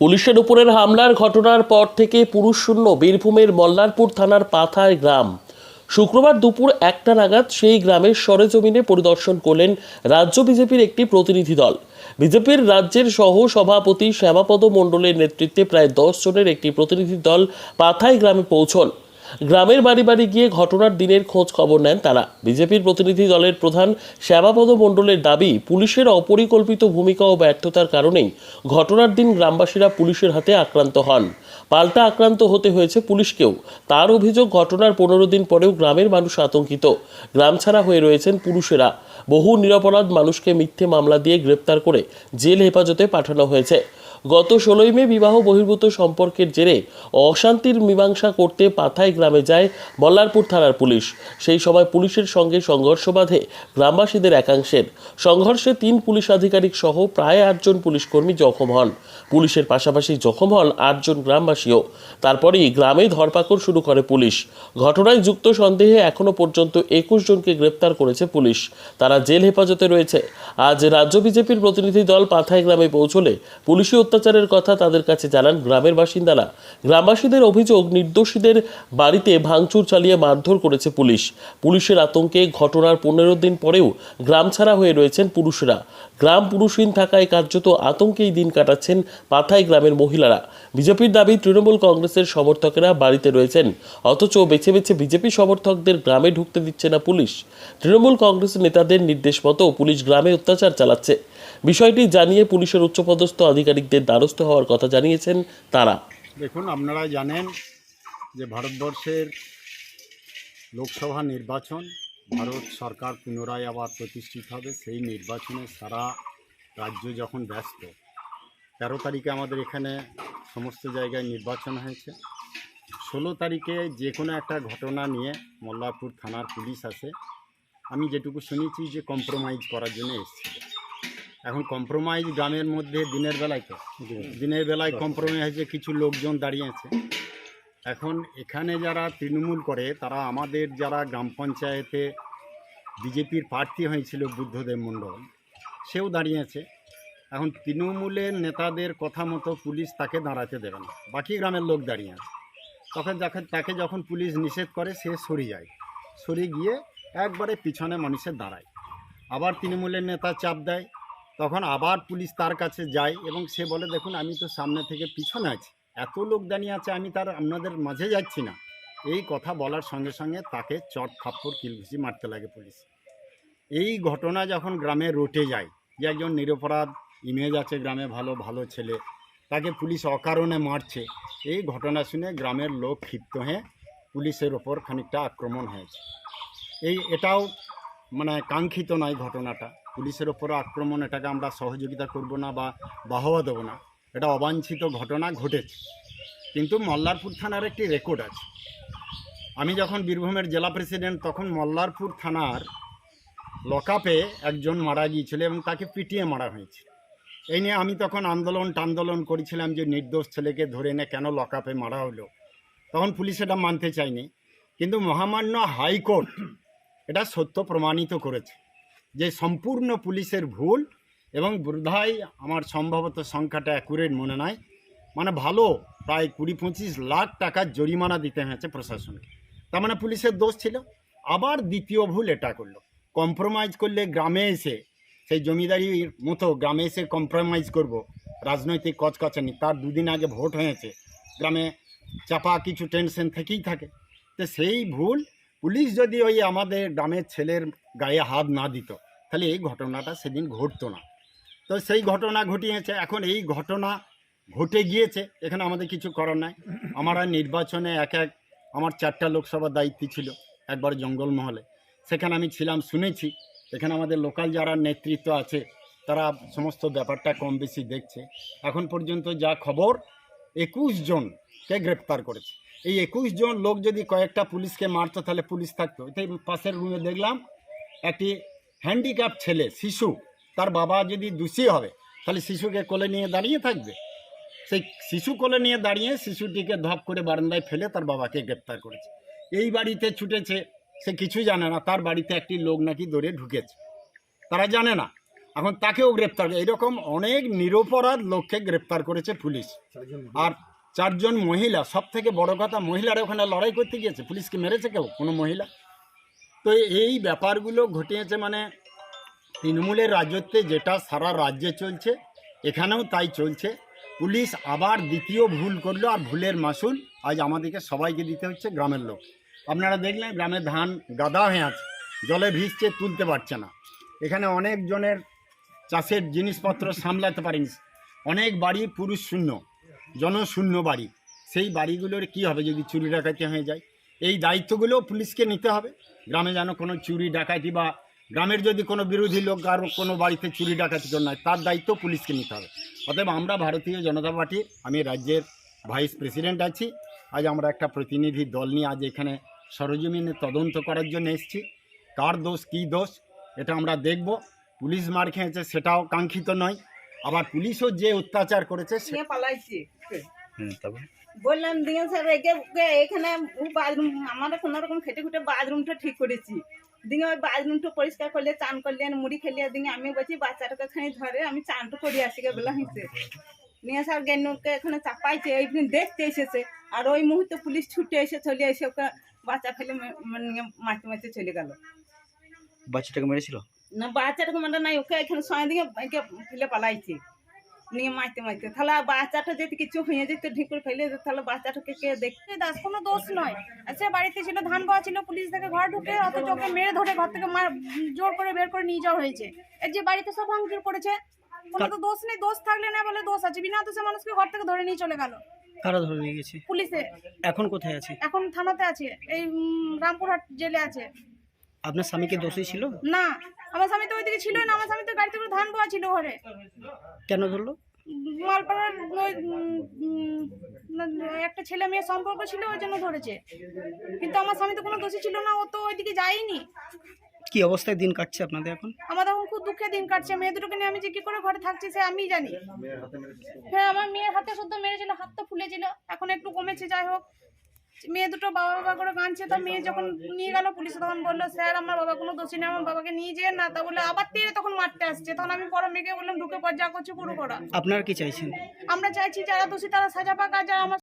পুলিশের উপরের হামলার ঘটনার পর থেকে পুরুষ শূন্য বীরভূমের মল্লারপুর থানার পাথায় গ্রাম। শুক্রবার দুপুর একটা নাগাদ সেই গ্রামের সরেজমিনে পরিদর্শন করলেন রাজ্য বিজেপির একটি প্রতিনিধি দল। বিজেপির রাজ্যের সহ সভাপতি শ্যামাপদ মণ্ডলের নেতৃত্বে প্রায় দশ জনের একটি প্রতিনিধি দল পাথায় গ্রামে পৌঁছন। গ্রামের বাড়ি বাড়ি গিয়ে ঘটনার দিনের খোঁজ খবর নেন তারা। বিজেপির প্রতিনিধি দলের প্রধান শ্যামাপদ মণ্ডলের দাবি, পুলিশের অপরিকল্পিত ভূমিকা ও ব্যর্থতার কারণেই ঘটনার দিন গ্রামবাসীরা পুলিশের হাতে আক্রান্ত হন। পাল্টা আক্রান্ত হতে হয়েছে পুলিশকেও। তার অভিযোগ, ঘটনার পনেরো দিন পরেও গ্রামের মানুষ আতঙ্কিত। গ্রাম ছাড়া হয়ে রয়েছেন পুরুষেরা। বহু নিরপরাধ মানুষকে মিথ্যে মামলা দিয়ে গ্রেপ্তার করে জেল হেফাজতে পাঠানো হয়েছে। গত ষোলোই মে বিবাহ বহির্ভূত সম্পর্কের জেরে অশান্তির মীমাংসা করতে পাথাই গ্রামে যায় মল্লারপুর থানার পুলিশ। সেই সময় পুলিশের সঙ্গে সংঘর্ষ বাধে গ্রামবাসীদের একাংশের। সংঘর্ষে তিন পুলিশ আধিকারিক সহ প্রায় আটজন পুলিশকর্মী জখম হন। পুলিশের পাশাপাশি জখম হন আটজন গ্রামবাসীও। তারপরেই গ্রামে ধরপাকড় শুরু করে পুলিশ। ঘটনায় যুক্ত সন্দেহে এখনও পর্যন্ত একুশ জনকে গ্রেপ্তার করেছে পুলিশ। তারা জেল হেফাজতে রয়েছে। আজ রাজ্য বিজেপির প্রতিনিধি দল পাথাই গ্রামে পৌঁছলে পুলিশি অত্যাচারের কথা তাদের কাছে জানান গ্রামের বাসিন্দারা। গ্রামবাসীদের অভিযোগ, নির্দোষীদের বাড়িতে ভাঙচুর চালিয়ে মারধর করেছে পুলিশ। পুলিশের আতঙ্কে ঘটনার পনেরো দিন পরেও গ্রাম ছাড়া হয়ে রয়েছেন পুরুষরা। গ্রাম পুরুষহীন থাকায় কার্যত আতঙ্কেই দিন কাটাচ্ছেন পাথাই গ্রামের মহিলারা। বিজেপির দাবি, তৃণমূল কংগ্রেসের সমর্থকেরা বাড়িতে রয়েছেন। অথচ বেছে বেছে বিজেপি সমর্থকদের গ্রামে ঢুকতে দিচ্ছে না পুলিশ। তৃণমূল কংগ্রেসের নেতাদের নির্দেশ মতো পুলিশ গ্রামে অত্যাচার চালাচ্ছে। বিষয়টি জানিয়ে পুলিশের উচ্চপদস্থ আধিকারিকদের দ্বারস্থ হওয়ার কথা জানিয়েছেন তারা। দেখুন, আপনারা জানেন যে ভারতবর্ষের লোকসভা নির্বাচন ভারত সরকার পুনরায় আবার প্রতিষ্ঠিত হবে। সেই নির্বাচনে সারা রাজ্য যখন ব্যস্ত, তেরো তারিখে আমাদের এখানে সমস্ত জায়গায় নির্বাচন হয়েছে। ষোলো তারিখে যে কোনো একটা ঘটনা নিয়ে মল্লারপুর থানার পুলিশ আসে। আমি যেটুকু শুনেছি যে কম্প্রোমাইজ করার জন্য এসেছিল এখন কম্প্রোমাইজ গ্রামের মধ্যে দিনের বেলায় তো। দিনের বেলায়। কম্প্রোমাইজ হয়েছে কিছু লোকজন দাঁড়িয়ে আছে। এখন এখানে যারা তৃণমূল করে তারা আমাদের যারা গ্রাম পঞ্চায়েতে বিজেপির প্রার্থী হয়েছিল বুদ্ধদেব মণ্ডল সেও দাঁড়িয়ে আছে। এখন তৃণমূলের নেতাদের কথা মতো পুলিশ তাকে দাঁড়াতে দেবে না। বাকি গ্রামের লোক দাঁড়িয়ে আছে। তখন যাকে তাকে যখন পুলিশ নিষেধ করে সে সরে যায়। সরে গিয়ে একবারে পিছনে মানুষের দাঁড়ায়। আবার তৃণমূলের নেতা চাপ দেয়। তখন আবার পুলিশ তার কাছে যায় এবং সে বলে, দেখুন, আমি তো সামনে থেকে পিছনে আছি। এত লোক দাঁড়িয়ে আছে, আমি তার, আপনাদের মাঝে যাচ্ছি না। এই কথা বলার সঙ্গে সঙ্গে তাকে চট খাপ্পড় কিলঘুষি মারতে লাগে পুলিশ। এই ঘটনা যখন গ্রামে রটে যায়, যে একজন নিরপরাধ ইমেজ আছে গ্রামে, ভালো ভালো ছেলে, তাকে পুলিশ অকারণে মারছে, এই ঘটনা শুনে গ্রামের লোক ক্ষিপ্ত হয়ে পুলিশের ওপর খানিকটা আক্রমণ হয়েছে। এই, এটাও মানে কাঙ্ক্ষিত নয় ঘটনাটা। পুলিশের ওপর আক্রমণ, এটাকে আমরা সহযোগিতা করব না বা বাহবা দেবো না। এটা অবাঞ্ছিত ঘটনা ঘটেছে। কিন্তু মল্লারপুর থানার একটি রেকর্ড আছে। আমি যখন বীরভূমের জেলা প্রেসিডেন্ট তখন মল্লারপুর থানার লকআপে একজন মারা গিয়েছিল এবং তাকে পিটিয়ে মারা হয়েছে এই নিয়ে আমি তখন আন্দোলন টান্দোলন করেছিলাম যে নির্দোষ ছেলেকে ধরে এনে কেন লকআপে মারা হলো। তখন পুলিশ এটা মানতে চায়নি। কিন্তু মহামান্য হাইকোর্ট এটা সত্য প্রমাণিত করেছে। যে সম্পূর্ণ পুলিশের ভুল এবং বোধহয় আমার সম্ভবত সংখ্যাটা অ্যাকুরেট মনে নাই। মানে ভালো, প্রায় কুড়ি পঁচিশ লাখ টাকার জরিমানা দিতে হয়েছে প্রশাসনকে। তার মানে পুলিশের দোষ ছিল। আবার দ্বিতীয় ভুল এটা করল। কম্প্রোমাইজ করলে গ্রামে এসে, সেই জমিদারির মতো গ্রামে এসে কম্প্রোমাইজ করব, রাজনৈতিক কচকচানি, তার দুদিন আগে ভোট হয়েছে। গ্রামে চাপা কিছু টেনশন থেকেই থাকে। তো সেই ভুল পুলিশ যদি ওই আমাদের গ্রামের ছেলের গায়ে হাত না দিত তাহলে এই ঘটনাটা সেদিন ঘটতো না। তো সেই ঘটনা ঘটিয়েছে, এখন এই ঘটনা ঘটে গিয়েছে, এখানে আমাদের কিছু করার নাই। আমরা নির্বাচনে এক এক, আমার চারটা লোকসভা দায়িত্ব ছিল, একবার জঙ্গলমহলে সেখানে আমি ছিলাম, শুনেছি। এখানে আমাদের লোকাল যারা নেতৃত্ব আছে, তারা সমস্ত ব্যাপারটা কম বেশি দেখছে। এখন পর্যন্ত যা খবর, একুশ জনকে গ্রেপ্তার করেছে। এই একুশ জন লোক যদি কয়েকটা পুলিশকে মারতো, তাহলে পুলিশ থাকতো। এটাই পাশের রুমে দেখলাম, একটি হ্যান্ডিক্যাপ ছেলে শিশু তার বাবা যদি দোষী হবে তাহলে শিশুকে কোলে নিয়ে দাঁড়িয়ে থাকবে। সেই শিশু কোলে নিয়ে দাঁড়িয়ে শিশুটিকে ধপ করে বারান্দায় ফেলে তার বাবাকে গ্রেপ্তার করেছে। এই বাড়িতে ছুটেছে সে কিছু জানে না তার বাড়িতে একটি লোক নাকি দৌড়ে ঢুকেছে। তারা জানে না এখন তাকেও গ্রেপ্তার এইরকম অনেক নিরপরাধ লোককে গ্রেপ্তার করেছে পুলিশ। আর চারজন মহিলা সব থেকে বড় কথা মহিলারা ওখানে লড়াই করতে গিয়েছে। পুলিশকে মেরেছে কেউ? কোনো মহিলা? তো এই ব্যাপারগুলো ঘটিয়েছে মানে তৃণমূলের রাজত্বে যেটা সারা রাজ্যে চলছে, এখানেও তাই চলছে। পুলিশ আবার দ্বিতীয় ভুল করল আর ভুলের মাসুল আজ আমাদেরকে সবাইকে দিতে হচ্ছে গ্রামের লোক। আপনারা দেখলেন গ্রামে ধান গাদা হয়ে আছে, জলে ভিজছে, তুলতে পারছে না। এখানে অনেক জনের চাষের জিনিসপত্র সামলাতে পারেনি। অনেক বাড়ি পুরুষ শূন্য, জনশূন্য বাড়ি। সেই বাড়িগুলোর কি হবে যদি চুরি ডাকাতি হয়ে যায়? এই দায়িত্বগুলো পুলিশকে নিতে হবে। গ্রামে যেন কোনো চুরি ডাকাতি বা গ্রামের যদি কোনো বিরোধী লোক আর কোনো বাড়িতে চুরি ডাকাতি জন্য হয় তার দায়িত্ব পুলিশকে নিতে হবে। অতএব আমরা ভারতীয় জনতা পার্টি আমি রাজ্যের ভাইস প্রেসিডেন্ট আছি। আজ আমরা একটা প্রতিনিধি দল নিয়ে আজ এখানে সরজমিনে তদন্ত করার জন্য এসেছি। কার দোষ কী দোষ এটা আমরা দেখব। পুলিশ মার খেয়েছে সেটাও কাঙ্ক্ষিত নয়। আবার পুলিশও যে অত্যাচার করেছে সে নিয়ে পালাইছি। হুম, তারপর? বললাম দিয়ে স্যার একে এখানে বাথরুম আমরা কোনো রকম খেটে খুটে বাথরুমটা ঠিক করেছি। দিনে ওই বাথরুমটা পরিষ্কার করলে চান করলে মুড়ি খেলে দিনে আমি বলছি বাচ্চাটাকে খানি ধরে আমি চানটা করে আসি গে বলা হয়েছে। নিয়ে স্যার গেনুকে এখানে চাপাইছে এইখানে দেখতে এসেছে। আর ওই মুহূর্তে পুলিশ ছুটে এসে চলে এসে ওকে বাচ্চা ফেলে মানে মারতে মারতে চলে গেল। বাচ্চাটাকে মেরেছিল? না বাচ্চাটাকে মানে নাই ওকে এখানে সঙ্গে দিকে ফেলে পালাইছে। নিয়ে মারতে মারতে। তাহলে বাচ্চাটা যদি কিছু হয়ে যেত ঠিক করে ফেলে দিত, তাহলে বাচ্চাটাকে কে দেখতে দাস কোনো দোষ নয়। সে বাড়িতে ছিল ধান পাওয়া ছিল পুলিশ থেকে ঘর ঢুকে অথচ ওকে মেরে ধরে ঘর থেকে মার জোর করে বের করে নিয়ে যাওয়া হয়েছে। এর যে বাড়িতে সব ভাঙচুর করেছে কোনো তো দোষ নেই দোষ থাকলে না বলে দোষ আছে। বিনা দোষে মানুষকে ঘর থেকে ধরে নিয়ে চলে গেল। কারা ধরে নিয়ে গেছে? পুলিশে। এখন কোথায় আছে? এখন থানাতে আছে এই রামপুরহাট জেলে আছে। আপনার স্বামী স্বামীকে দোষী ছিল? না আমার স্বামী তো ওইদিকে ছিলই না আমার স্বামী তো গাড়িতে করে ধান বোয়া ছিল ঘরে। কেন ধরলো? মালপাড়ার ওই, একটা ছেলে মেয়ে সম্পর্ক ছিল ওই জন্য ধরেছে। কিন্তু আমার স্বামী তো কোনো দোষী ছিল না ও তো ওইদিকে যায়নি। কি অবস্থায় দিন কাটছে আপনাদের এখন? আমার এখন খুব দুঃখে দিন কাটছে মেয়ে দুটোকে নিয়ে আমি যে কি করে ঘরে থাকছি সে আমি জানি। হ্যাঁ আমার মেয়ের হাতে শুদ্ধ মেরেছিল হাত তো ফুলেছিল এখন একটু কমেছে যাই হোক। মেয়ে দুটো বাবা বাবা করে কাঁদছে তো মেয়ে যখন নিয়ে গেল পুলিশে তখন বলল স্যার আমার বাবা কোনো দোষী নেই আমার বাবাকে নিয়ে যেয়ে না। তা বলে আবার তীরে তখন মারতে আসছে। তখন আমি বড় মেয়েকে বললাম ঢুকে পর যা করছে পুরো করা। আপনার কি চাইছেন? আমরা চাইছি যারা দোষী তারা সাজা পাক আর যারা আমার